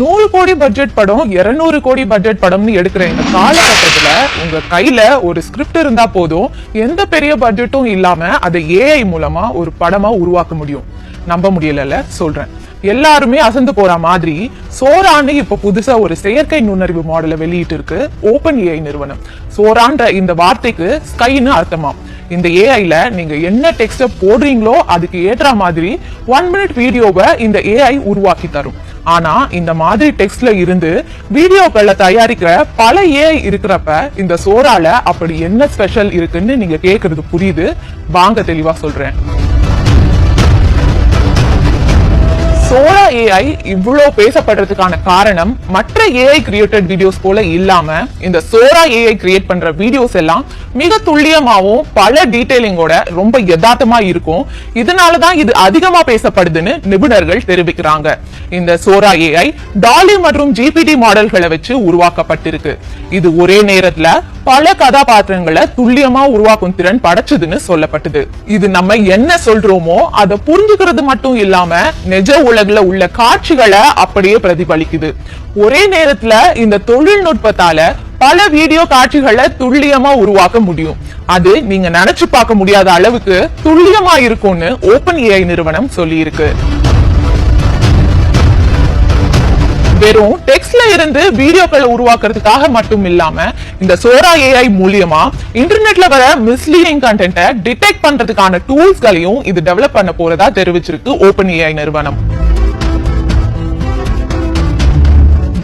நூறு கோடி பட்ஜெட் படம் 200 கோடி பட்ஜெட் படம்னு எடுக்கிற இந்த காலகட்டத்துல உங்க கையில ஒரு ஸ்கிரிப்ட் இருந்தா போதும். எந்த பெரிய பட்ஜெட்டும் இல்லாம அதை ஏஐ மூலமா ஒரு படமா உருவாக்க முடியும். நம்ப முடியலல்ல சொல்றேன். எல்லாருமே அசந்து போற மாதிரி சோரான்னு இப்ப புதுசா ஒரு செயற்கை நுண்ணறிவு மாடலை வெளியிட்டு இருக்கு ஓபன் ஏஐ நிறுவனம். சோரான்ற இந்த வார்த்தைக்கு ஸ்கைன்னு அர்த்தமா இந்த ஏஐல நீங்க என்ன டெக்ஸ்ட போடுறீங்களோ அதுக்கு ஏற்ற மாதிரி ஒன் மினிட் வீடியோவை இந்த ஏஐ உருவாக்கி தரும். ஆனா இந்த மாதிரி டெக்ஸ்ட்ல இருந்து வீடியோக்களை தயாரிக்கிற பல ஏஐ இருக்கிறப்ப இந்த சோரால அப்படி என்ன ஸ்பெஷல் இருக்குன்னு நீங்க கேக்குறது புரியுது? வாங்க தெளிவா சொல்றேன். ஏஐ இவ்வளோ பேசப்படுறதுக்கான காரணம் மற்ற ஏஐ கிரியேட்டட் வீடியோஸ் போல இல்லாம இந்த சோரா ஏஐ கிரியேட் பண்ற வீடியோஸ் எல்லாம் மிக துல்லியமாகவும் பல டீடைலிங்கோட ரொம்ப யதார்த்தமா இருக்கும். இதனால தான் இது அதிகமா பேசப்படுதுன்னு நிபுணர்கள் தெரிவிக்கிறாங்க. இந்த சோரா ஏஐ டாலி மற்றும் ஜிபிடி மாடல்களை வச்சு உருவாக்கப்பட்டிருக்கு. இது ஒரே நேரத்துல பல கதாபாத்திரங்களை துல்லியமா உருவாக்கும் திறன் படைச்சதுன்னு சொல்லப்பட்டது. இது நம்ம என்ன சொல்றோமோ அதை புரிஞ்சுக்கிறது மட்டும் இல்லாம நிஜ உலகில் உள்ள காட்சிகளை அப்படியே பிரதிபலிக்குது. ஒரே நேரத்துல இந்த தொழில்நுட்பத்தால பல வீடியோ காட்சிகளை துல்லியமா உருவாக்க முடியும். அது நீங்க நினைச்சு பார்க்க முடியாத அளவுக்கு துல்லியமா இருக்கும்னு ஓபன் ஏஐ நிறுவனம் சொல்லியிருக்கு. வெறும் டெக்ஸ்ட்ல இருந்து வீடியோக்களை உருவாக்குறதுக்காக மட்டும் இல்லாம இந்த சோரா ஏஐ மூலியமா இன்டர்நெட்ல வர மிஸ்லீடிங் கண்டென்ட்டை டிடெக்ட் பண்றதுக்கான டூல்ஸ்களையும் இது டெவலப் பண்ண போறதா தெரிவிச்சிருக்கு ஓபன் ஏஐ நிறுவனம்.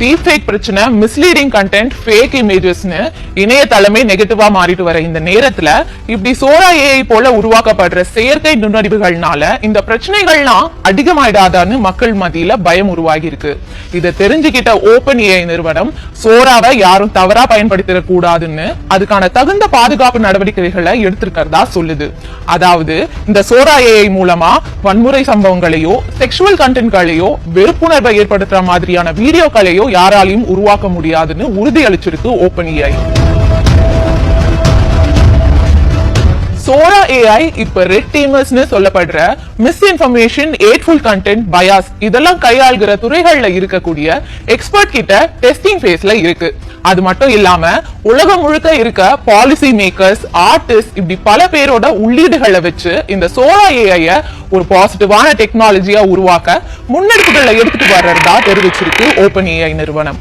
டீப்ஃபேக் பிரச்சனை மிஸ்லீடிங் கண்டென்ட் ஃபேக் இமேஜஸ்னு இணையதளமே நெகட்டிவா மாறிட்டு வர இந்த நேரத்துல இப்படி சோரா ஏஐ போல உருவாக்கப்படுற செயற்கை நுண்ணறிவுகள்னால இந்த பிரச்சனைகள்லாம் அதிகமாயிடாதான்னு மக்கள் மத்தியில பயம் உருவாகி இருக்கு இதை தெரிஞ்சுக்கிட்ட ஓபன் ஏஐ நிறுவனம் சோராவை யாரும் தவறா பயன்படுத்த கூடாதுன்னு அதுக்கான தகுந்த பாதுகாப்பு நடவடிக்கைகளை எடுத்திருக்கிறதா சொல்லுது. அதாவது இந்த சோரா ஏஐ மூலமா வன்முறை சம்பவங்களையோ செக்ஷுவல் கண்டென்ட்களையோ வெறுப்புணர்வை ஏற்படுத்துற மாதிரியான வீடியோக்களையோ யாராலையும் உருவாக்க முடியாதுன்னு உறுதியளிச்சிருக்கு ஓபன் ஏஐ சோரா ஏஐ இப்ப ரெட் டீமர்ஸ்னு சொல்லப்படுற misinformation hateful content bias இதெல்லாம் கையாள்கிற துறைகள்ல இருக்கக்கூடிய எக்ஸ்பர்ட் கிட்ட டெஸ்டிங் ஃபேஸ்ல இருக்கு. அது மட்டும் இல்லாம உலகம் முழுக்க இருக்க பாலிசி மேக்கர்ஸ் ஆர்டிஸ்ட் இப்படி பல பேரோட உள்ளீடுகளை வச்சு இந்த சோரா ஏஐ ஒரு பாசிட்டிவான டெக்னாலஜியா உருவாக்க முன்னெடுப்புகளை எடுத்துட்டு வர்றதா தெரிவிச்சிருக்கு ஓபன் ஏஐ நிறுவனம்.